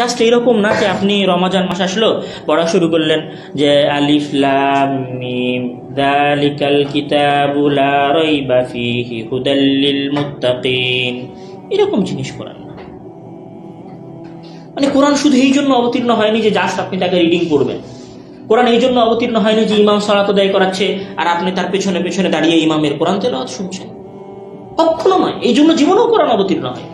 Just এরকম না যে আপনি রমাজান মাস আসলো, পড়া শুরু করলেন যে আলিফ, লাম এরকম জিনিস কোরআন না। মানে কোরআন শুধু এই জন্য অবতীর্ণ হয়নি যে জাস্ট আপনি তাকে রিডিং করবেন কোরআন এই জন্য অবতীর্ণ হয়নি যে ইমাম সালাত দায় করাচ্ছে, আর আপনি তার পেছনে পেছনে দাঁড়িয়ে ইমামের কোরআন তেলাওয়াত শুনছেন। কখনো নয়, এই জন্য জীবনেও কোরআন অবতীর্ণ হয়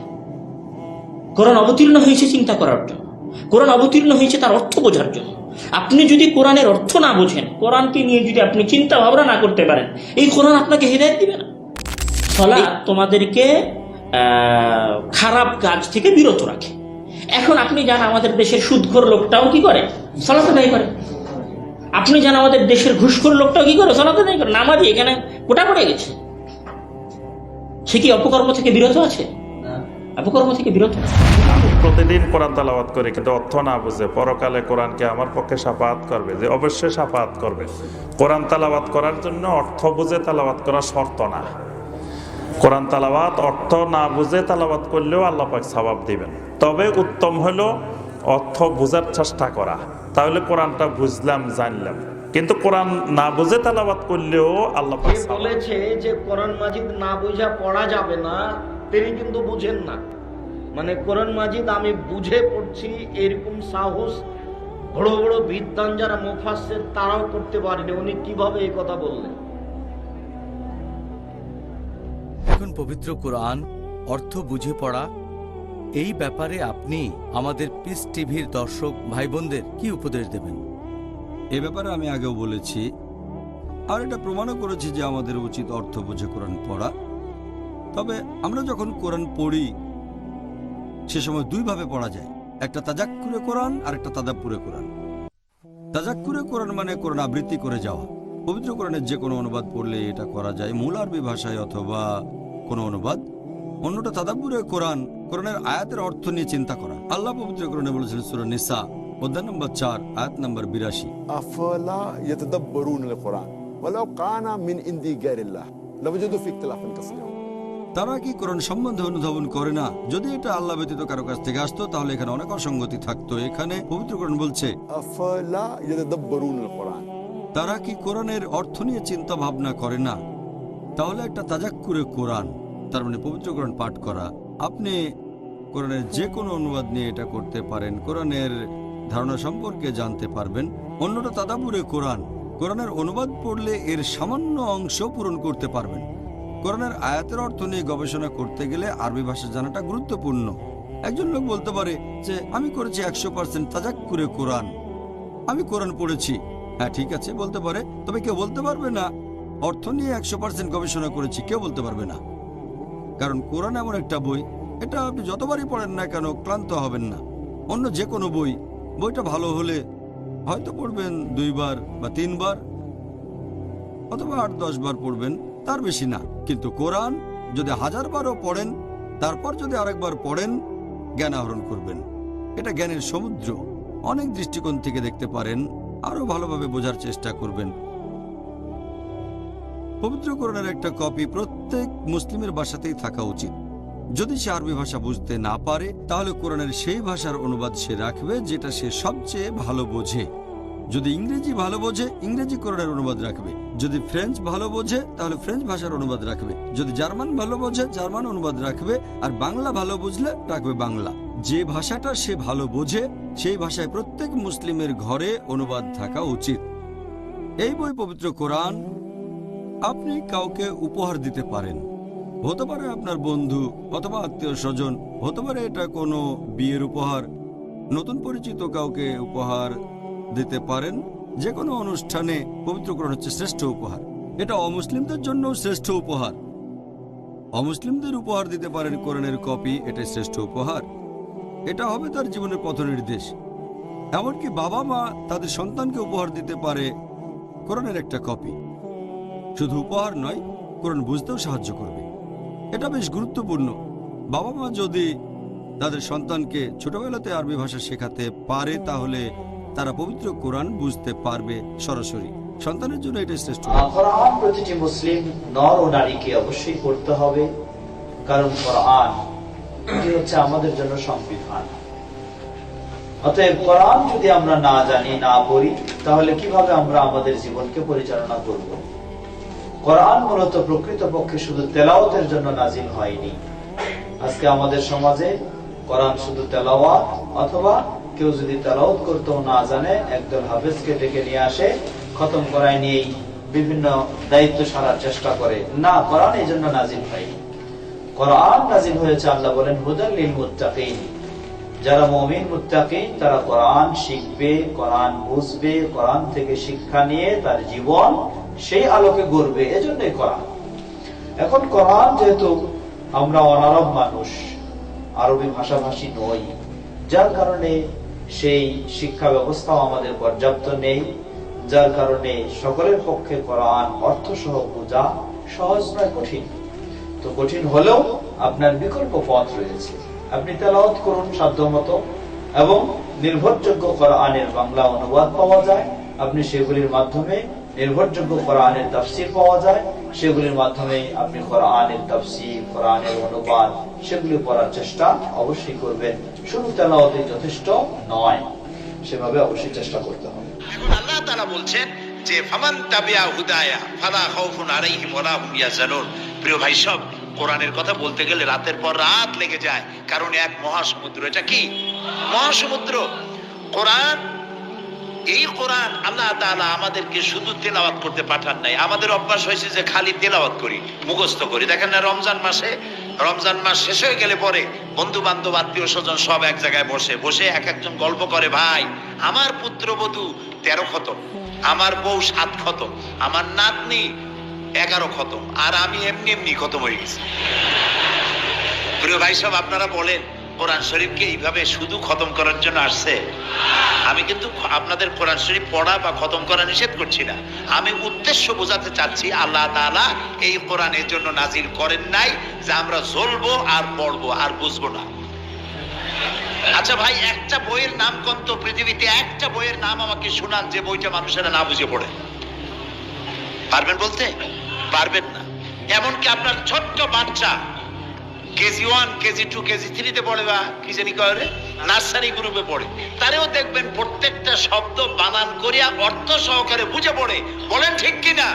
কোরআন অবতীর্ণ হয়েছে চিন্তা করার জন্য। কোরআন অবতীর্ণ হয়েছে তার অর্থ বোঝার জন্য। আপনি যদি কোরআনের অর্থ না বোঝেন কোরআনকে নিয়ে যদি আপনি চিন্তা ভাবনা না করতে পারেন এই কোরআন আপনাকে হেদায়ত দিবে না। সলা তোমাদেরকে খারাপ কাজ থেকে বিরত রাখে। এখন আপনি জান আমাদের দেশের সুদখোর লোকটাও কি করে? সলাত আদায় করে। আপনি জান আমাদের দেশের ঘুষখোর লোকটাও কি করে? সলাত আদায় করে। নামাজি এখানে কোটা পড়ে গেছে। সে কি অপকর্ম থেকে বিরত আছে? অপকর্ম থেকে বিরত প্রতিদিন কোরআন তালাবাত করে কিন্তু অর্থ না বুঝে পরকালে কোরআনকে আমার পক্ষে সাফাত করবে যে অবশ্যই সাফাত করবে। কোরআন তালাবাত করার জন্য অর্থ বুঝে তালাবাত করা শর্ত না। কোরআন তালাবাত অর্থ না বুঝে তালাবাত করলেও আল্লাহ পাক সবাব দিবেন। তবে উত্তম হলো অর্থ বোঝার চেষ্টা করা। তাহলে কোরআনটা বুঝলাম জানলাম। কিন্তু কোরআন না বুঝে তালাবাত করলেও আল্লাহ বলেছে যে কোরআন মাজিদ না বুঝা পড়া যাবে না। তিনি কিন্তু বুঝেন না। মানে কোরআন মাজিদ আমি বুঝে পড়ছি এরকম সাহস বড় বড় বিদ্যান যারা মুফাসসির তারাও করতে পারেনি। উনি কীভাবে এই কথা বললেন? এখন পবিত্র কোরআন অর্থ বুঝে পড়া এই ব্যাপারে আপনি আমাদের পিস টিভির দর্শক ভাই বোনদের কি উপদেশ দেবেন? এ ব্যাপারে আমি আগেও বলেছি আর এটা প্রমাণও করেছি যে আমাদের উচিত অর্থ বুঝে কোরআন পড়া। তবে আমরা যখন কোরআন পড়ি, সে সময় দুইভাবে পড়া যায়। একটা তাজাক্কুরে কোরআন, আর একটা তাদাপুরে কোরআন। তাজাক্কুরে কোরআন মানে কোরআন আবৃত্তি করে যাওয়া। পবিত্র কোরআনের যে কোনো অনুবাদ পড়লে এটা করা যায় মূল আরবি ভাষায় অথবা কোনো অনুবাদ। অন্যটা তাদাপুরে কোরআন, কোরআনের আয়াতের অর্থ নিয়ে চিন্তা করা। আল্লাহ পবিত্র কোরআনে বলেছেন সুর নিসা, অধ্যায় নম্বর চার, আয়াত নম্বর বিরাশি। আফলা তারা কি কোরআন সম্বন্ধে অনুধাবন করে না? যদি এটা আল্লাহ ব্যতীত কারও কাছ থেকে আসতো তাহলে এখানে অনেক অসঙ্গতি থাকতো। এখানে পবিত্র কোরআন বলছে তারা কি কোরআনের অর্থ নিয়ে চিন্তা ভাবনা করে না? তাহলে একটা তাজাক্কুরে কোরআন তার মানে পবিত্র কোরআন পাঠ করা। আপনি কোরআনের যে কোনো অনুবাদ নিয়ে এটা করতে পারেন কোরআনের ধারণা সম্পর্কে জানতে পারবেন। অন্যটা তাদাপুরে কোরআন কোরআনের অনুবাদ পড়লে এর সামান্য অংশ পূরণ করতে পারবেন। কোরআনের আয়াতের অর্থ নিয়ে গবেষণা করতে গেলে আরবি ভাষা জানাটা গুরুত্বপূর্ণ। একজন লোক বলতে পারে যে, আমি করেছি একশো পার্সেন্ট তাজাক্কুরে কোরআন। আমি কোরআন পড়েছি। হ্যাঁ ঠিক আছে। বলতে পারে, তবে কেউ বলতে পারবে না। অর্থ নিয়ে একশো পার্সেন্ট গবেষণা করেছি, কেউ বলতে পারবে না। কারণ কোরআন এমন একটা বই, এটা আপনি যতবারই পড়েন না কেন ক্লান্ত হবেন না। অন্য যে কোনো বই, বইটা ভালো হলে হয়তো পড়বেন দুইবার বা তিনবার, অথবা আট দশ বার পড়বেন, তার বেশি না। কিন্তু কোরআন যদি হাজার বারও পড়েন, তারপর যদি আরেকবার পড়েন, জ্ঞান আহরণ করবেন। এটা জ্ঞানের সমুদ্র। অনেক দৃষ্টিকোণ থেকে দেখতে পারেন আরও ভালোভাবে বোঝার চেষ্টা করবেন। পবিত্র কোরআনের একটা কপি প্রত্যেক মুসলিমের বাসাতেই থাকা উচিত। যদি সে আরবি ভাষা বুঝতে না পারে, তাহলে কোরআনের সেই ভাষার অনুবাদ সে রাখবে, যেটা সে সবচেয়ে ভালো বোঝে। যদি ইংরেজি ভালো বোঝে, ইংরেজি কোরআনের অনুবাদ রাখবে। যদি ফ্রেঞ্চ ভালো বোঝে, তাহলে ফ্রেঞ্চ ভাষার অনুবাদ রাখবে। যদি জার্মান ভালো বোঝে, জার্মান অনুবাদ রাখবে। আর বাংলা ভালো বুঝলে, রাখবে বাংলা। যে ভাষাটা সে ভালো বোঝে, সেই ভাষায় প্রত্যেক মুসলিমের ঘরে অনুবাদ থাকা উচিত। এই বই পবিত্র কোরআন, আপনি কাউকে উপহার দিতে পারেন। হতে পারে আপনার বন্ধু অথবা আত্মীয় স্বজন, হতে পারে এটা কোনো বিয়ের উপহার। নতুন পরিচিত কাউকে উপহার দিতে পারেন যে কোনো অনুষ্ঠানে পবিত্র কোরআন হচ্ছে শ্রেষ্ঠ উপহার। এটা অমুসলিমদের জন্য শ্রেষ্ঠ উপহার। অমুসলিমদের উপহার দিতে পারেন কোরআনের কপি এটা শ্রেষ্ঠ উপহার। এটা হবে তার জীবনের পথ নির্দেশ। এমনকি বাবা মা তাদের সন্তানকে উপহার দিতে পারে কোরআনের একটা কপি। শুধু উপহার নয়, কোরআন বুঝতেও সাহায্য করবে। এটা বেশ গুরুত্বপূর্ণ। বাবা মা যদি তাদের সন্তানকে ছোটবেলাতে আরবি ভাষা শেখাতে পারে, তাহলে তারা পবিত্র কোরআন বুঝতে পারবে সরাসরি। সন্তানের জন্য এটা শ্রেষ্ঠ। প্রতিটি মুসলিম নর ও নারীকে অবশ্যই পড়তে হবে, কারণ কোরআন হচ্ছে আমাদের জন্য সংবিধান। অতএব কোরআন যদি আমরা না জানি, না পড়ি, তাহলে কীভাবে আমরা আমাদের জীবনকে পরিচালনা করব? কোরআন মূলত প্রকৃতপক্ষে শুধু তেলাওতের জন্য নাজিল হয়নি। আজকে আমাদের সমাজে কোরআন শুধু তেলাওয়াত অথবা কেউ যদি তেলাওয়াত করতেও না জানে, একদল হাফেজকে ডেকে নিয়ে আসে, খতম করায় নিয়েই বিভিন্ন দায়িত্ব সারার চেষ্টা করে। না কোরআন এই জন্য নাজিল হয়নি কোরআন নাজিল হয়েছে, আল্লাহ বলেন, হুদাল লিল মুত্তাকিন। যারা মুমিন, মুত্তাকিন, তারা কোরআন শিখবে, কোরআন বুঝবে, কোরআন থেকে শিক্ষা নিয়ে তার জীবন সেই আলোকে গড়বে। এজন্যই কোরআন। এখন কোরআন যেহেতু আমরা অনারব মানুষ, আরবি ভাষাভাষী নই, যার কারণে সেই শিক্ষা ব্যবস্থাও আমাদের পর্যাপ্ত নেই, যার কারণে সকলের পক্ষে কোরআন অর্থ সহ বোঝা সহজ নয়, কঠিন। তো কঠিন হলেও আপনার বিকল্প পথ রয়েছে। আপনি তেলাওয়াত করুন সাধ্যমতো এবং নির্ভরযোগ্য কোরআনের বাংলা অনুবাদ পাওয়া যায়। আপনি সেগুলির মাধ্যমে নির্ভরযোগ্য কোরআনের তাফসির পাওয়া যায়। সেগুলির মাধ্যমে আপনি কোরআনের তাফসির, কোরআনের অনুবাদ সেগুলি পড়ার চেষ্টা অবশ্যই করবেন। শুধু তেলাওয়াতে যথেষ্ট নয়, সেভাবে অবশ্যই চেষ্টা করতে হবে। আল্লাহ বলছেন যে, ফামান তাবিয়া হুদায়া, ফালা খাউফুন ওয়ালা হুম প্রিয় ভাই, সব কোরআনের কথা বলতে গেলে রাতের পর রাত লেগে যায়। কারণ এক মহাসমুদ্র, এটা কি? মহাসমুদ্র। কোরআন এই কোরআন আল্লাহ তাআলা আমাদেরকে শুধু তেলাওয়াত করতে পাঠান নাই। আমাদের অভ্যাস হয়েছে যে খালি তেলাওয়াত করি, মুখস্থ করি। দেখেন না, রমজান মাসে, রমজান মাস শেষ হয়ে গেলে পরে বন্ধু বান্ধব আত্মীয় স্বজন সব এক জায়গায় বসে বসে এক একজন গল্প করে, ভাই, আমার পুত্র পুত্রবধূ তেরো খতম আমার বউ সাত খতম আমার নাতনি এগারো খতম আর আমি এমনি এমনি খতম হয়ে গেছি। প্রিয় ভাই সব আপনারা বলেন কোরআন শরীফকে এইভাবে শুধু খতম করার জন্য আসছে? আমি কিন্তু আপনাদের কোরআন শরীফ পড়া বা খতম করা নিষেধ করছি না। আমি উদ্দেশ্য বোঝাতে চাচ্ছি, আল্লাহ তাআলা এই কোরআনের জন্য নাজিল করেন নাই যে আমরা জ্বলবো আর পড়ব আর বুঝব না। আচ্ছা ভাই, একটা বইয়ের নাম কোন তো পৃথিবীতে, একটা বইয়ের নাম আমাকে শোনান যে বইটা মানুষেরা না বুঝে পড়ে। পারবেন বলতে? পারবেন না। এমনকি আপনার ছোট্ট বাচ্চা KG one, KG two, KG থ্রিতে পড়ে বা কি জানি করে? নার্সারি গ্রুপে পড়ে। তারেও দেখবেন প্রত্যেকটা শব্দ বানান করিয়া অর্থ সহকারে বুঝে পড়ে। বলেন ঠিক কিনা?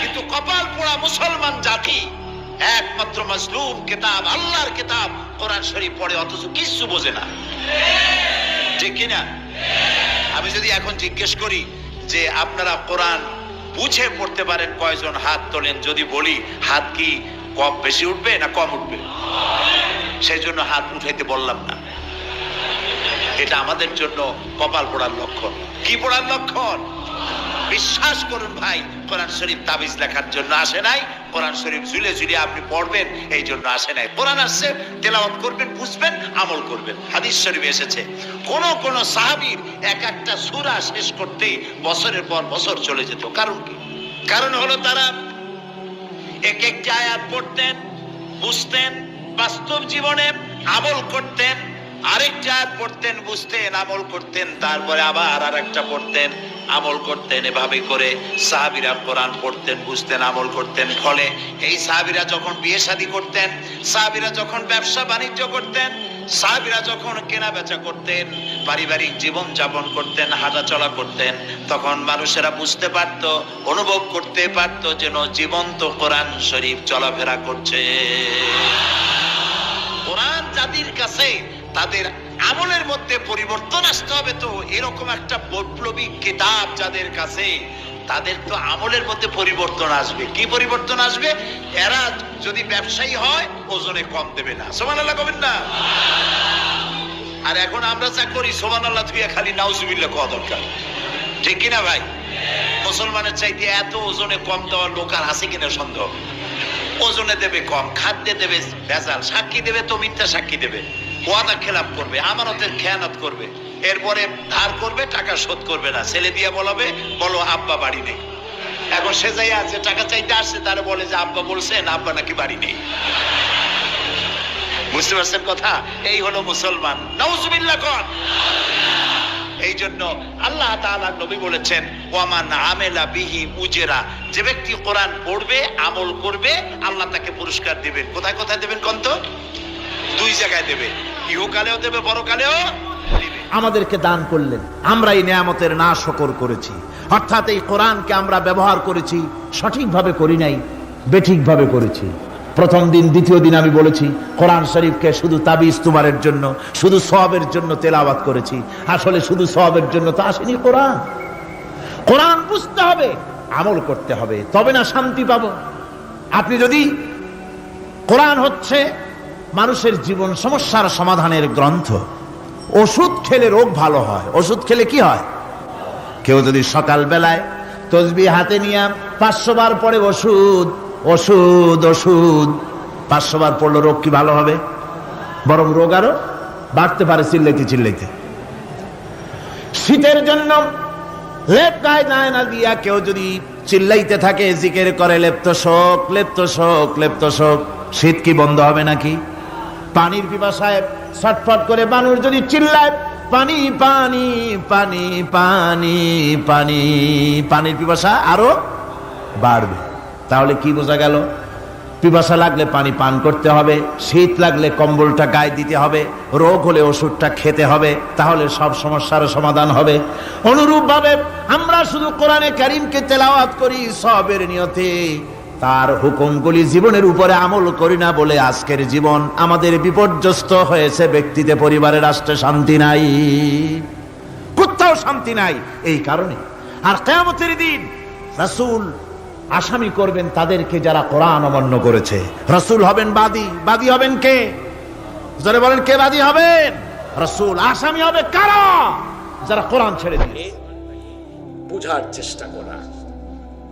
কিন্তু কপাল পোড়া মুসলমান জাতি, একমাত্র মজলুম কেতাব, আল্লাহর কেতাব কোরআন শরীফ পড়ে, অথচ কিছু বোঝে না। ঠিক কিনা? আমি যদি এখন জিজ্ঞেস করি যে আপনারা কোরআন বুঝে পড়তে পারেন কয়জন হাত তোলেন, যদি বলি, হাত কি কম বেশি উঠবে না কম উঠবে? সেই জন্য হাত উঠাইতে বললাম না। এটা আমাদের জন্য কপাল পড়ার লক্ষণ। কি পড়ার লক্ষণ? বিশ্বাস করুন ভাই, কোরআন শরীফ তাবিজ লেখার জন্য আসে নাই। কোরআন শরীফ ঝুলে ঝুলে আপনি পড়বেন, এই জন্য আসে নাই। কোরআন আসছে, তেলাওয়াত করবেন, বুঝবেন, আমল করবেন। হাদিস শরীফ এসেছে। কোন কোন সাহাবীর এক একটা সূরা শেষ করতেই বছরের পর বছর চলে যেত। কারণ কি? কারণ হলো তারা এক একটি আয়াত পড়তেন বুঝতেন বাস্তব জীবনে আমল করতেন। আরেকটা পড়তেন, বুঝতেন, আমল করতেন, তারপরে আবার আর একটা পড়তেন, আমল করতেন, এভাবে করে সাহাবিরা কোরআন পড়তেন, বুঝতেন, আমল করতেন। ফলে এই সাহাবিরা যখন বিয়ে শাদী করতেন, সাহাবিরা যখন ব্যবসা বাণিজ্য করতেন, সাহাবিরা যখন কেনা বেচা করতেন, পারিবারিক জীবন যাপন করতেন হাঁটা চলা করতেন, তখন মানুষেরা বুঝতে পারত, অনুভব করতে পারত যেন জীবন্ত কোরআন শরীফ চলাফেরা করছে। কোরআন জাতির কাছে তাদের আমলের মধ্যে পরিবর্তন আসতে হবে তো। এরকম একটা বৈপ্লবী কিতাব যাদের কাছে, তাদের তো আমলের মধ্যে পরিবর্তন আসবে। কি পরিবর্তন আসবে? এরা যদি ব্যবসায়ী হয়, ওজনে কম দেবে না। সমান আল্লাহ কবেন না? আর এখন আমরা যা করি সোমান আল্লাহ ধুইয়া খালি নাউজুবিল্লা কওয়া দরকার। ঠিক কিনা ভাই? মুসলমানের চাইতে এত ওজনে কম দেওয়ার লোক আর আছে কিনা সন্দেহ? ওজনে দেবে কম, খাদ্যে দেবে ভেজাল সাক্ষী দেবে তো মিথ্যা সাক্ষী দেবে। ওয়াদা খেলাপ করবে, আমানতের খেয়ানত করবে। এরপরে ধার করবে, টাকা শোধ করবে না। ছেলে দিয়ে বলাবে, বলো আব্বা বাড়ি নেই। এখন সে যাই আছে টাকা চাইতে আসছে তারা বলে যে আব্বা বলছেন, আব্বা নাকি বাড়ি নেই। বুঝতে পারছেন কথা? এই হলো মুসলমান। নওজুবিল্লাহ কন। এই জন্য আল্লাহ তাআলা নবী বলেছেন, ওয়ামান আমেলা বিহি উজেরা। যে ব্যক্তি কোরআন পড়বে, আমল করবে, আল্লাহ তাকে পুরস্কার দিবেন। কোথায় কোথায় দেবেন কন্ত? দুই জায়গায় দেবে। ইহকালেও দেবে দিবে। আমাদেরকে দান করলেন। আমরা এই নিয়ামতের না শকর করেছি। অর্থাৎ এই কোরআনকে আমরা ব্যবহার করেছি, সঠিকভাবে করি নাই, বেঠিকভাবে করেছি। প্রথম দিন, দ্বিতীয় দিন আমি বলেছি, কোরআন শরীফকে শুধু তাবিজ তুমারের জন্য, শুধু সবের জন্য তেলাওয়াত করেছি। আসলে শুধু সবের জন্য তো আসেনি কোরআন। কোরআন বুঝতে হবে, আমল করতে হবে, তবে না শান্তি পাবো। আপনি যদি, কোরআন হচ্ছে মানুষের জীবন সমস্যার সমাধানের গ্রন্থ। ওষুধ খেলে রোগ ভালো হয়। ওষুধ খেলে কি হয়? কেউ যদি সকাল বেলায় তসবি হাতে নিয়ে পাঁচশো বার পরে ওষুধ ওষুধ ওষুধ। পাঁচশো বার পড়ল রোগ কি ভালো হবে? বরং রোগ আরও বাড়তে পারে চিল্লাইতে চিল্লাইতে। শীতের জন্য লেপ গায়ে গায়ে না দিয়া কেউ যদি চিল্লাইতে থাকে, জিকের করে লেপ্ত শোক লেপ্ত শোক লেপ্ত শোক শীত কি বন্ধ হবে নাকি? পানির পিপাসায় ছটফট করে মানুষ যদি চিল্লায়, পানি পানি পানি পানি পানি। পানির পিপাসা আরও বাড়বে। তাহলে কি বোঝা গেল? পিপাসা লাগলে পানি পান করতে হবে, শীত লাগলে কম্বলটা গায়ে দিতে হবে, রোগ হলে ওষুধটা খেতে হবে, তাহলে সব সমস্যার সমাধান হবে। অনুরূপভাবে আমরা শুধু কোরআনে কারিমকে তেলাওয়াত করি সবের নিয়তে। তার হুকুমগুলি জীবনের উপরে আমল করি না বলে আজকের জীবন আমাদের বিপর্যস্ত হয়েছে। ব্যক্তিতে, পরিবারে, রাষ্ট্রে শান্তি নাই। কোথাও শান্তি নাই এই কারণে। আর কেয়ামতের দিন রাসূল আসামি করবেন তাদেরকে যারা কোরআন অমান্য করেছে। রসুল হবেন বাদী। বাদী হবেন কে? যারা বলেন, কে বাদী হবেন? রসুল আসামি হবে কারা? যারা কোরআন ছেড়ে দিয়ে বুঝার চেষ্টা করা।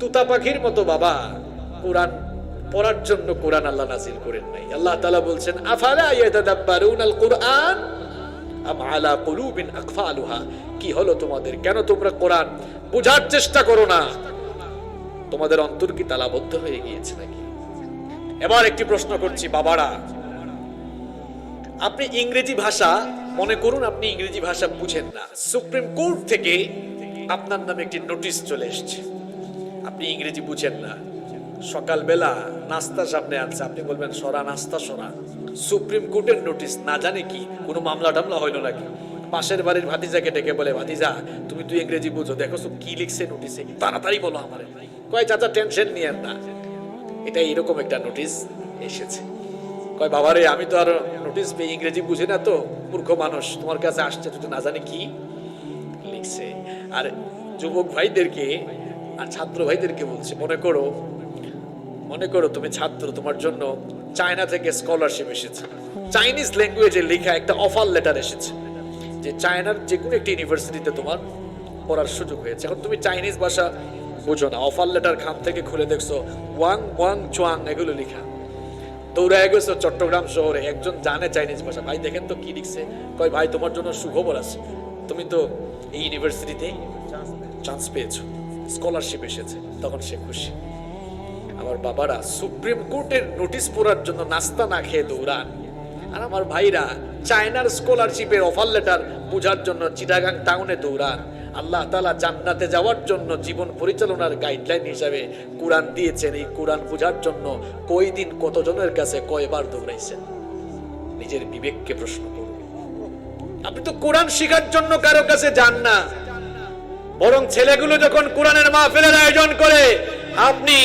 তুতা পাখির মতো বাবা। কোরআন পড়ার জন্য কোরআন আল্লাহ নাজিল করেন নাই। আল্লাহ তালা বলছেন, আফালা ইয়াতাদাব্বারুন আল কুরআন আম আলা কুলুবিন আকফালুহা? কি হলো তোমাদের? কেন তোমরা কোরআন বুঝার চেষ্টা করো না? তোমাদের অন্তর কি তালাবদ্ধ হয়ে গিয়েছে নাকি? এবার একটি প্রশ্ন করছি, বাবারা, আপনি ইংরেজি ভাষা, মনে করুন আপনি ইংরেজি ভাষা বুঝেন না। সুপ্রিম কোর্ট থেকে আপনার নামে একটি নোটিশ চলে এসেছে। আপনি ইংরেজি বুঝেন না। সকালবেলা নাস্তা সামনে আনছে। আপনি বলবেন, সরা নাস্তা, সরা। সুপ্রিম কোর্টের নোটিশ, না জানে কি, কোনো মামলা টামলা হইল নাকি? পাশের বাড়ির ভাতিজাকে ডেকে বলে, ভাতিজা, তুমি তুই ইংরেজি বুঝো, দেখো কি লিখছে নোটিশে, তাড়াতাড়ি বলো আমারে। কয়, চাচা, টেনশন নিয়েন না। এটা এরকম একটা নোটিশ এসেছে। কয় বাবা রে আমি তো আর নোটিশ পেয়ে ইংরেজি বুঝি না তো, মূর্খ মানুষ, তোমার কাছে আসছে তুই না জানি কি লিখছে। আর যুবক ভাইদেরকে, আর ছাত্র ভাইদেরকে বলছে, মনে করো মনে করো তুমি ছাত্র, তোমার জন্য চায়না থেকে স্কলারশিপ এসেছে। চাইনিজ ল্যাঙ্গুয়েজে লেখা একটা অফার লেটার এসেছে যে চায়নার যে কোনো একটি ইউনিভার্সিটিতে তোমার পড়ার সুযোগ হয়েছে। এখন তুমি চাইনিজ ভাষা বুঝো না। অফার লেটার খাম থেকে খুলে দেখছ ওয়াং ওয়াং চুয়াং এগুলো লেখা। দৌড়ায় গেছো চট্টগ্রাম শহরে, একজন জানে চাইনিজ ভাষা। ভাই, দেখেন তো কি লিখছে। কয়, ভাই, তোমার জন্য সুখবর আছে। তুমি তো এই ইউনিভার্সিটিতে চান্স পেয়েছ। স্কলারশিপ এসেছে। তখন সে খুশি। আমার বাবারা সুপ্রিম কোর্টের নোটিশ পড়ার জন্য নাস্তা না খেয়ে দৌড়ান। আর আমার ভাইরা চায়নার স্কলারশিপের অফার লেটার বোঝার জন্য চিটাগাং টাউনে দৌড়ান। আল্লাহ তালা জান্নাতে যাওয়ার জন্য জীবন পরিচালনার গাইডলাইন হিসাবে কোরআন দিয়েছেন। এই কোরআন বোঝার জন্য কই দিন কতজনের কাছে কয়বার দৌড়াইছেন? নিজের বিবেককে প্রশ্ন করুন। আপনি তো কোরআন শেখার জন্য কারও কাছে যান না। বরং ছেলেগুলো যখন কোরআনের মাহফিলের আয়োজন করে, আপনি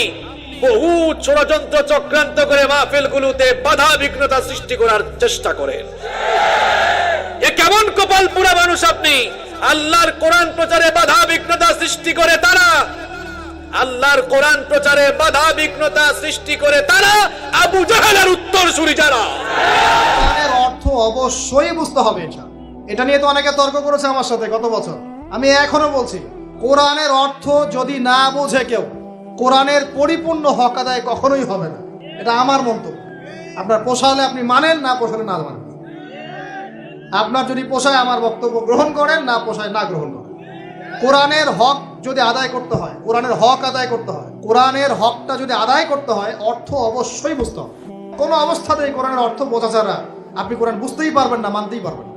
বহু ষড়যন্ত্র চক্রান্ত করে মাহফিলগুলোতে বাধা বিঘ্নতা সৃষ্টি করার চেষ্টা করেন। এ কেমন কপাল পুরা মানুষ আপনি? আল্লাহর কোরআন প্রচারে বাধা বিঘ্নতা সৃষ্টি করে তারা। আল্লাহর কোরআন প্রচারে বাধা বিঘ্নতা সৃষ্টি করে তারা। আবু জাহালের উত্তর সুরি যারা। অর্থ অবশ্যই বুঝতে হবে এটা। এটা নিয়ে তো অনেকে তর্ক করেছে আমার সাথে গত বছর। আমি এখনও বলছি, কোরআনের অর্থ যদি না বোঝে কেউ কোরআনের পরিপূর্ণ হক আদায় কখনোই হবে না। এটা আমার মন্তব্য। আপনার পোষালে আপনি মানেন, না পোষালে না মানেন। আপনার যদি পোষায় আমার বক্তব্য গ্রহণ করেন, না পোষায় না গ্রহণ করেন। কোরআনের হক যদি আদায় করতে হয়, কোরআনের হক আদায় করতে হয়, কোরআনের হকটা যদি আদায় করতে হয়, অর্থ অবশ্যই বুঝতে হবে। কোনো অবস্থাতেই কোরআনের অর্থ বোঝা ছাড়া আপনি কোরআন বুঝতেই পারবেন না, মানতেই পারবেন না।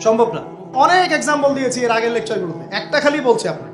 সম্ভব না। অনেক এক্সাম্পল দিয়েছি এর আগের লেকচারগুলোতে একটা খালি বলছি আপনাকে।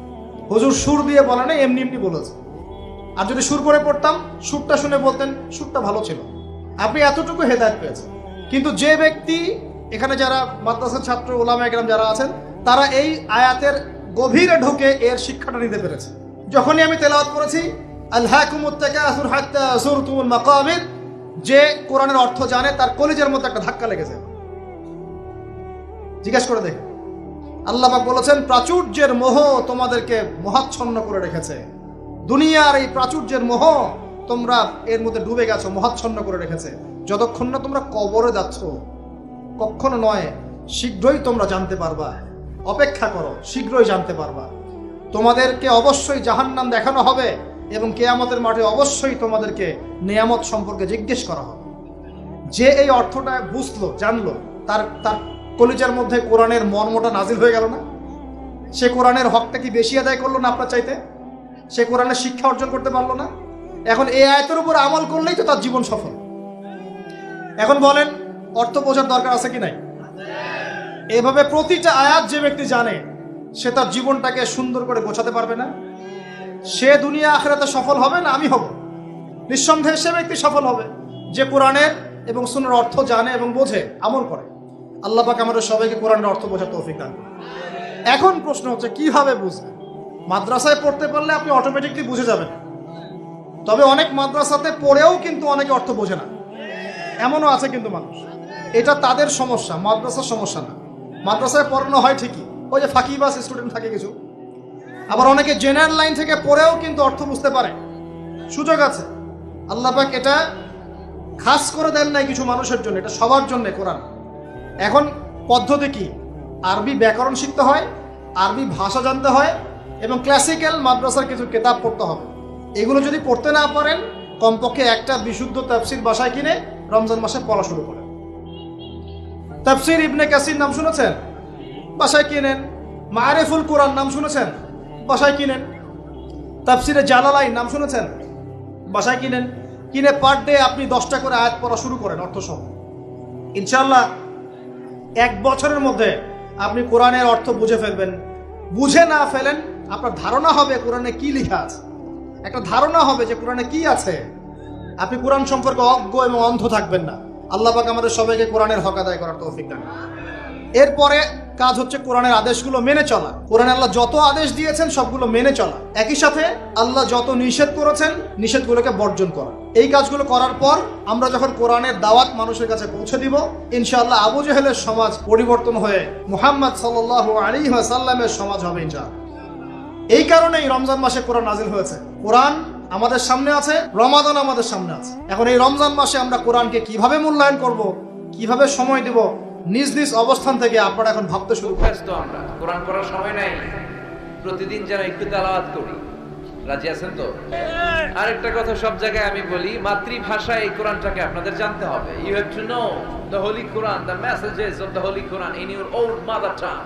হুজুর সুর দিয়ে বলে না এমনি এমনি বলেছে। আর যদি সুর করে পড়তাম, সুরটা শুনে বলতেন, সুরটা ভালো ছিল। আপনি এতটুকু হেদায়ত পেয়েছেন। কিন্তু যে ব্যক্তি, এখানে যারা মাদ্রাসার ছাত্র, ওলামা একরাম যারা আছেন, তারা এই আয়াতের গভীরে ঢুকে এর শিক্ষাটা নিতে পেরেছে। যখনই আমি তেলাওয়াত করেছি যে কোরআনের অর্থ জানে, তার কলিজের মধ্যে একটা ধাক্কা লেগেছে। জিজ্ঞেস করে দেখে। আল্লাহ পাক বলেছেন, প্রাচুর্যের মোহ তোমাদেরকে মহাচ্ছন্ন করে রেখেছে। দুনিয়ার এই প্রাচুর্যের মোহ তোমরা এর মধ্যে ডুবে গেছো, মহাচ্ছন্ন করে রেখেছে। যতক্ষণ না তোমরা কবরে যাচ্ছ, কখনো নয়, শীঘ্রই তোমরা জানতে পারবা। অপেক্ষা করো, শীঘ্রই জানতে পারবা। তোমাদেরকে অবশ্যই জাহান্নাম দেখানো হবে এবং কেয়ামতের মাঠে অবশ্যই তোমাদেরকে নেয়ামত সম্পর্কে জিজ্ঞেস করা হবে। যে এই অর্থটা বুঝলো, জানলো, তার তার কলিজার মধ্যে কোরআনের মর্মটা নাজিল হয়ে গেল না? সে কোরআনের হকটা কি বেশি আদায় করল না আপনার চাইতে? সে কোরআনের শিক্ষা অর্জন করতে পারল না? এখন এই আয়তের উপর আমল করলেই তো তার জীবন সফল। এখন বলেন, অর্থ বোঝার দরকার আছে কি নাই? এভাবে প্রতিটা আয়াত যে ব্যক্তি জানে, সে তার জীবনটাকে সুন্দর করে গোছাতে পারবে না? সে দুনিয়া আখেরাতে সফল হবে না আমি হব? নিঃসন্দেহে সে ব্যক্তি সফল হবে, যে কোরআনের এবং সুনের অর্থ জানে এবং বোঝে, আমল করে। আল্লাহ পাক আমাদের সবাইকে কোরআনের অর্থ বোঝার তৌফিক দান। এখন প্রশ্ন হচ্ছে, কীভাবে বুঝবেন? মাদ্রাসায় পড়তে পারলে আপনি অটোমেটিকলি বুঝে যাবেন। তবে অনেক মাদ্রাসাতে পড়েও কিন্তু অনেকে অর্থ বোঝে না। এমনও আছে কিন্তু মানুষ। এটা তাদের সমস্যা, মাদ্রাসার সমস্যা না। মাদ্রাসায় পড়ানো হয় ঠিকই। ওই যে ফাঁকিবাস স্টুডেন্ট থাকে কিছু। আবার অনেকে জেনারেল লাইন থেকে পড়েও কিন্তু অর্থ বুঝতে পারে। সুযোগ আছে। আল্লাহ পাক এটা খাস করে দেন নাই কিছু মানুষের জন্য। এটা সবার জন্য কোরআন। এখন পদ্ধতি কি? আরবি ব্যাকরণ শিখতে হয়, আরবি ভাষা জানতে হয় এবং ক্লাসিক্যাল মাদ্রাসার কিছু কেতাব পড়তে হবে। এগুলো যদি পড়তে না পারেন, কমপক্ষে একটা বিশুদ্ধ তাফসির বাসায় কিনে রমজান মাসে পড়া শুরু করেন। তাফসির ইবনে কাসির নাম শুনেছেন? বাসায় কিনেন। মারেফুল কোরআন নাম শুনেছেন? বাসায় কিনেন। তাফসিরে জালালাই নাম শুনেছেন? বাসায় কিনেন। কিনে পার ডে আপনি দশটা করে আয়াত পড়া শুরু করেন, অর্থসহ। ইনশাল্লাহ এক বছরের মধ্যে আপনি কোরআনের অর্থ বুঝে ফেলবেন। বুঝে না ফেলেন, আপনার ধারণা হবে কোরআনে কি লেখা আছে। একটা ধারণা হবে যে কোরআনে কি আছে। আপনি কোরআন সম্পর্কে অজ্ঞ এবং অন্ধ থাকবেন না। আল্লাহ পাক আমাদের সবাইকে কোরআনের হক আদায় করার তৌফিক দান। এরপরে কাজ হচ্ছে কোরআনের আদেশগুলো মেনে চলা। কোরআন আল্লাহ যত আদেশ দিয়েছেন, সবগুলো মেনে চলা। একই সাথে আল্লাহ যত নিষেধ করেছেন, নিষেধগুলোকে বর্জন করা। এই কাজগুলো করার পর আমরা যখন কোরআনের দাওয়াত মানুষের কাছে পৌঁছে দিব, ইনশাআল্লাহ আবু জেহেলের সমাজ পরিবর্তন হয়ে মুহাম্মদ সাল্লাহ আলী সাল্লামের সমাজ হবে ইনশাআল্লাহ। এই কারণেই রমজান মাসে কোরআন নাজিল হয়েছে। কোরআন আমাদের সামনে আছে, রমাদান আমাদের সামনে আছে। এখন এই রমজান মাসে আমরা কোরআনকে কীভাবে মূল্যায়ন করব, কীভাবে সময় দেব নিজ নিজ অবস্থান থেকে আপনারা এখন ভাবতে শুরু ব্যস্ত আমরা। কোরআন পড়ার সময় নাই। প্রতিদিন যেন একটু তেলাওয়াত করি। রাজি আছেন তো? আরেকটা কথা সব জায়গায় আমি বলি মাতৃভাষায় এই কোরআনটাকে আপনাদের জানতে হবে। You have to know the holy Quran the messages of the holy Quran in your own mother tongue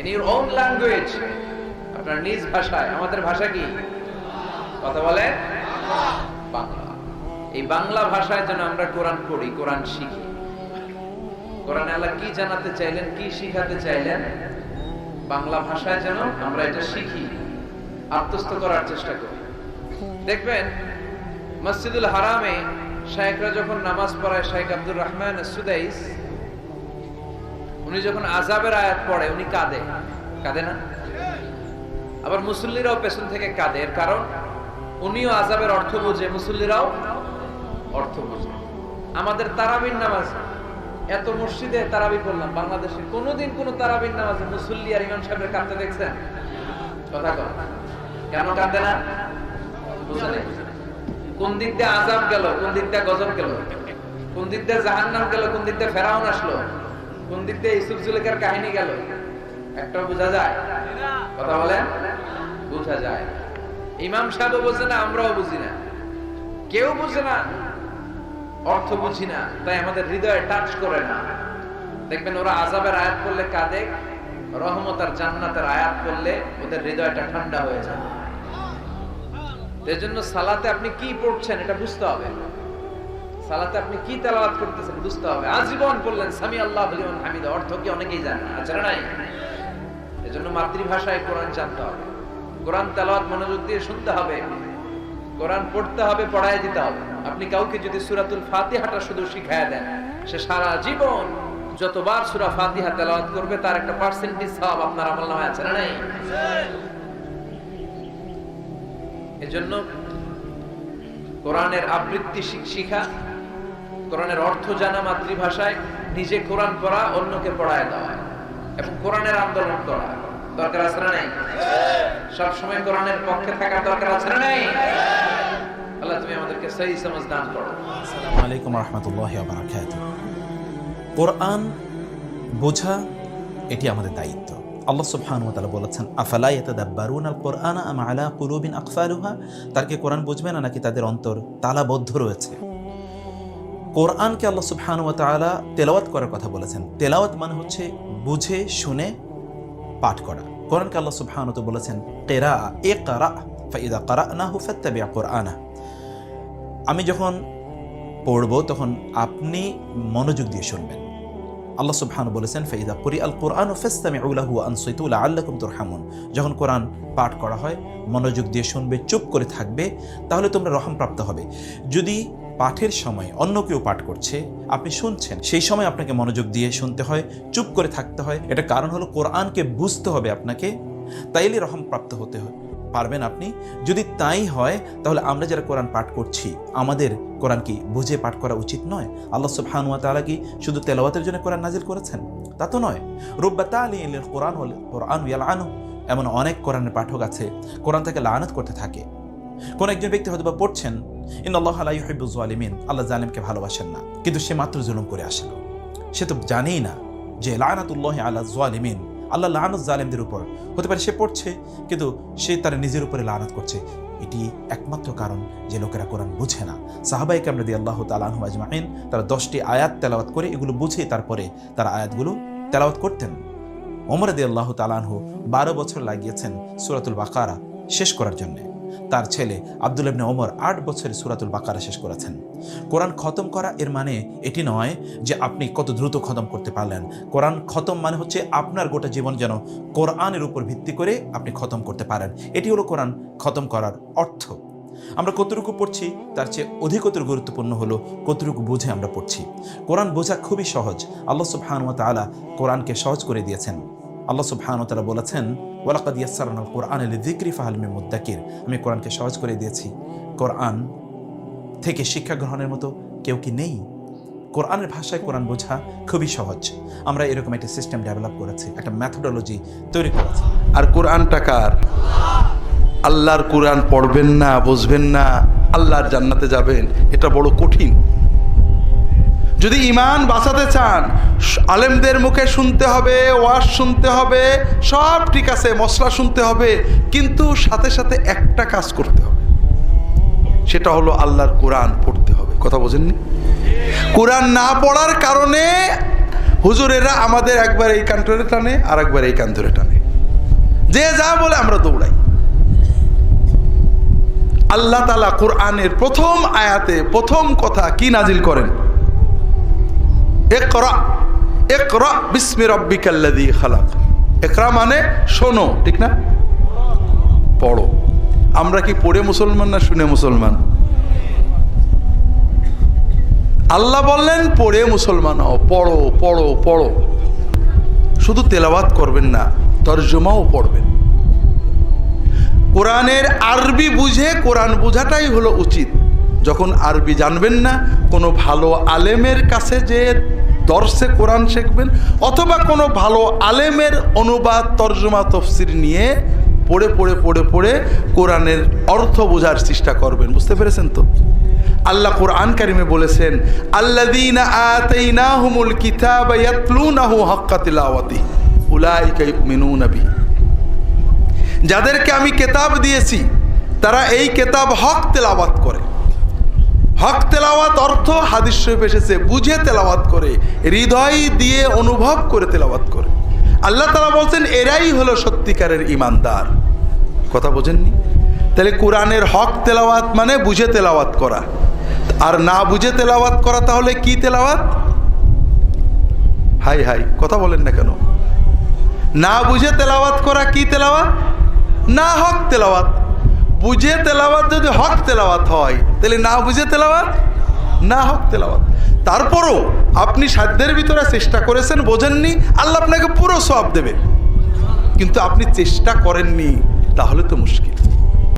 in your own language আপনার নিজ ভাষায়। আমাদের ভাষা কি? কথা বলে বাংলা। এই বাংলা ভাষায় যেন আমরা কোরআন পড়ি, কোরআন শিখি। আল্লাহ কি জানাতে চাইলেন, কি শিখাতে চাইলেন? বাংলা ভাষায় যেন আমরা এটা শিখি করার চেষ্টা করি। দেখবেন, মসজিদুল হারামে যখন নামাজ পড়ায় আব্দুর রহমান সুদাইস, উনি যখন আজাবের আয়াত পড়ে, উনি কাঁদে। কাঁদে না? আবার মুসল্লিরাও পেছন থেকে কাঁদে, এর কারণ উনিও আজাবের অর্থ বোঝে, মুসল্লিরাও অর্থ বোঝে। আমাদের তারাবির নামাজ এত মসজিদে তারাবি পড়লাম বাংলাদেশে কোনোদিন কোন তারাবির নামাজে মুসল্লি আর ইমাম সাহেবের কাঁদতে দেখছেন? কথা কর কেন কাঁদে না? কোন দিক দিয়ে আজাব গেল, কোন দিক দিয়ে গজব গেল? কোন দিক দিয়ে জাহান্নাম গেল, কোন দিক দিয়ে ফেরাউন আসলো? কোন দিক দিয়ে ইসুফ জুলেখার কাহিনী গেল? একটা বোঝা যায়? কথা বলেন? বোঝা যায়। ইমাম সাহেবও বোঝে না, আমরাও বুঝি না। কেউ বুঝে না। অর্থ বুঝি না, তাই আমাদের হৃদয়ে টাচ করে না। দেখবেন ওরা আজাবের আয়াত করলে কাঁদে, রহমত আর জান্নাতের আয়াত করলে ওদের হৃদয়টা ঠান্ডা হয়ে যায়। এর জন্য সালাতে আপনি কি পড়ছেন এটা বুঝতে হবে। সালাতে আপনি কি করতেছেন বুঝতে হবে। আজীবন সামি আল্লাহ হামিদা, অর্থ কি অনেকেই জানে জানে নাই? এজন্য মাতৃভাষায় কোরআন জানতে হবে। কোরআন তেলাওয়াত মনোযোগ দিয়ে শুনতে হবে। কোরআন পড়তে হবে, পড়ায় দিতে হবে। আপনি কাউকে যদি সূরাতুল ফাতিহাটা শুধু শিখায় দেন, সে সারা জীবন যতবার সূরা ফাতিহা তেলাওয়াত করবে, তার একটা পার্সেন্টেজ সওয়াব আপনার আমল আমলনামায় আছে না নাই? এজন্য কোরআনের আবৃত্তি শিখা, কোরআনের অর্থ জানা মাতৃভাষায়, নিজে কোরআন পড়া, অন্যকে পড়ায় দেওয়া, এবং কোরআনের আন্দোলন করা। দরকার আছে না নাই? সবসময় কোরআনের পক্ষে থাকার দরকার আছে না নাই? আল্লাহ তুমি আমাদেরকে সহি সমাজ দান করো। আসসালামু আলাইকুম কোরআন বোঝা এটি আমাদের দায়িত্ব। আল্লাহ তাআলা বলেছেন, আফালা ইয়াতাদাব্বারুনা আল কোরআন আম আলা কুলুবিন আকফালুহা? তার কি কোরআন বুঝবে না নাকি তাদের অন্তর তালাবদ্ধ রয়েছে? কোরআনকে আল্লাহ সুবহানাহু ওয়া তেলাওয়াত করার কথা বলেছেন। তেলাওয়াত মানে হচ্ছে বুঝে, শুনে, পাঠ করা। কোরআনকে আল্লাহ তাআলা বলেছেন কেরা এ কারা ফাইদা আমি যখন পড়ব, তখন আপনি মনোযোগ দিয়ে শুনবেন। আল্লাহ সুবহান বলেছেন ফাইদা কুরি আল কোরআন ও ফেস্তামিউ লাহু আনসাইতু লাআল্লাকুম তুরহামুন। যখন কোরআন পাঠ করা হয়, মনোযোগ দিয়ে শুনবে, চুপ করে থাকবে, তাহলে তোমরা রহম প্রাপ্ত হবে। যদি পাঠের সময় অন্য কেউ পাঠ করছে, আপনি শুনছেন, সেই সময় আপনাকে মনোযোগ দিয়ে শুনতে হয়, চুপ করে থাকতে হয়। এটা কারণ হলো কোরআনকে বুঝতে হবে আপনাকে, তাইলে রহম প্রাপ্ত হতে হয়। পারবেন আপনি। যদি তাই হয়, তাহলে আমরা যারা কোরআন পাঠ করছি, আমাদের কোরআন কি বুঝে পাঠ করা উচিত নয়? আল্লাহ সুবহান ওয়া তাআলা কি শুধু তেলাওয়াতের জন্য কোরআন নাজিল করেছেন? তা তো নয়। রব্বা তালিল কোরআন হল কোরআন ইয়ালানু। এমন অনেক কোরআনের পাঠক আছে, কোরআন থেকে লানত করতে থাকে। কোন একজন ব্যক্তি হয়তো বা পড়ছেন ইন আল্লাহ আলা ইউহিব্বু জালিমিন আল্লাহ জালিমকে ভালোবাসেন না। কিন্তু সে মাত্র জুলুম করে আসলো। সে তো জানেই না যে লানাতুল্লাহ আলা জালিমিন। আল্লাহ লানত জালেমদের উপর। হতে পারে সে পড়ছে, কিন্তু সে তার নিজের উপরে লানত করছে। এটি একমাত্র কারণ যে লোকেরা কোরআন বুঝে না। সাহাবাই কামরাদি আল্লাহ তালাহু আজমাইন তারা দশটি আয়াত তেলাওয়াত করে এগুলো বুঝে তারপরে তারা আয়াতগুলো তেলাওয়াত করতেন। ওমরাদি আল্লাহ তালাহু বারো বছর লাগিয়েছেন সুরাতুল বাকারা শেষ করার জন্যে। তার ছেলে আব্দুল ইবনে ওমর আট বছরে সুরাতুল বাকারা শেষ করেছেন। কোরআন খতম করা এর মানে এটি নয় যে আপনি কত দ্রুত খতম করতে পারলেন। কোরআন খতম মানে হচ্ছে আপনার গোটা জীবন যেন কোরআনের উপর ভিত্তি করে আপনি খতম করতে পারেন। এটি হলো কোরআন খতম করার অর্থ। আমরা কতটুকু পড়ছি তার চেয়ে অধিকতর গুরুত্বপূর্ণ হলো কতটুকু বুঝে আমরা পড়ছি। কোরআন বোঝা খুবই সহজ। আল্লাহ সুবহানুয়া তাআলা কোরআনকে সহজ করে দিয়েছেন। আল্লাহ সুবহানুয়া তাআলা বলেছেন, ওয়ালাকাদ ইয়াসসারনাল কোরআন লিযিকরি ফাহাল মিন মুদ্দাকির। আমি কোরআনকে সহজ করে দিয়েছি। কোরআন থেকে শিক্ষা গ্রহণের মতো কেউ কি নেই? কোরআনের ভাষায় কোরআন বোঝা খুবই সহজ। আমরা এরকম একটা সিস্টেম ডেভেলপ করেছি, একটা ম্যাথোডোলজি তৈরি করেছি। আর কোরআনটা কার? আল্লাহর কোরআন পড়বেন না, বুঝবেন না, আল্লাহর জান্নাতে যাবেন, এটা বড় কঠিন। যদি ইমান বাঁচাতে চান আলেমদের মুখে শুনতে হবে, ওয়াজ শুনতে হবে, সব ঠিক আছে মশলা শুনতে হবে, কিন্তু সাথে সাথে একটা কাজ করতে হবে। সেটা হলো আল্লাহর কোরআন পড়তে হবে। কথা বোঝেননি? কোরআন না পড়ার কারণে হুজুরেরা আমাদের একবার এই কান ধরে টানে আর একবার এই কান ধরে টানে। যে যা বলে আমরা দৌড়াই। আল্লাহ তালা কোরআনের প্রথম আয়াতে প্রথম কথা কি নাজিল করেন? একরা একরা বিস্মি রব্বিকাল্লাযী খালাক। একরা মানে শোনো, ঠিক না? পড়ো। আমরা কি পড়ে মুসলমান না শুনে মুসলমান? আল্লাহ বললেন, পড়ে মুসলমান হও, পড়ো পড়ো পড়ো। শুধু তেলাওয়াত করবেন না, তর্জমাও পড়বেন। কোরআনের আরবি বুঝে, কোরআন বোঝাটাই হলো উচিত। যখন আরবি জানবেন না, কোনো ভালো আলেমের কাছে যে দর্শে কোরআন শিখবেন অথবা কোনো ভালো আলেমের অনুবাদ, তর্জমা, তফসির নিয়ে পড়ে পড়ে পড়ে পড়ে কোরআনের অর্থ বোঝার চেষ্টা করবেন। বুঝতে পেরেছেন তো? আল্লাহ কোরআন কারিমে বলেছেন আতাইনাহুমুল কিতাবা তিলাওয়াতি যাদেরকে আমি কেতাব দিয়েছি, তারা এই কেতাব হক তেলাবাত করে। হক তেলাওয়াত অর্থ হাদিস শরীফ এসেছে, বুঝে তেলাওয়াত করে, হৃদয় দিয়ে অনুভব করে তেলাওয়াত করে। আল্লাহ তালা বলছেন, এরাই হলো সত্যিকারের ইমানদার কথা বোঝেননি? তাহলে কোরআনের হক তেলাওয়াত মানে বুঝে তেলাওয়াত করা। আর না বুঝে তেলাওয়াত করা তাহলে কি তেলাওয়াত? হাই হাই, কথা বলেন না কেন? না বুঝে তেলাওয়াত করা কি তেলাওয়াত? না হক তেলাওয়াত। বুঝে তেলাওয়াত যদি হক তেলাওয়াত হয়, তাহলে না বুঝে তেলাওয়াত? না হক তেলাওয়াত। তারপরও আপনি সাধ্যের ভিতরে চেষ্টা করেছেন, বোঝেননি, আল্লাহ আপনাকে পুরো সব দেবে। কিন্তু আপনি চেষ্টা করেননি, তাহলে তো মুশকিল।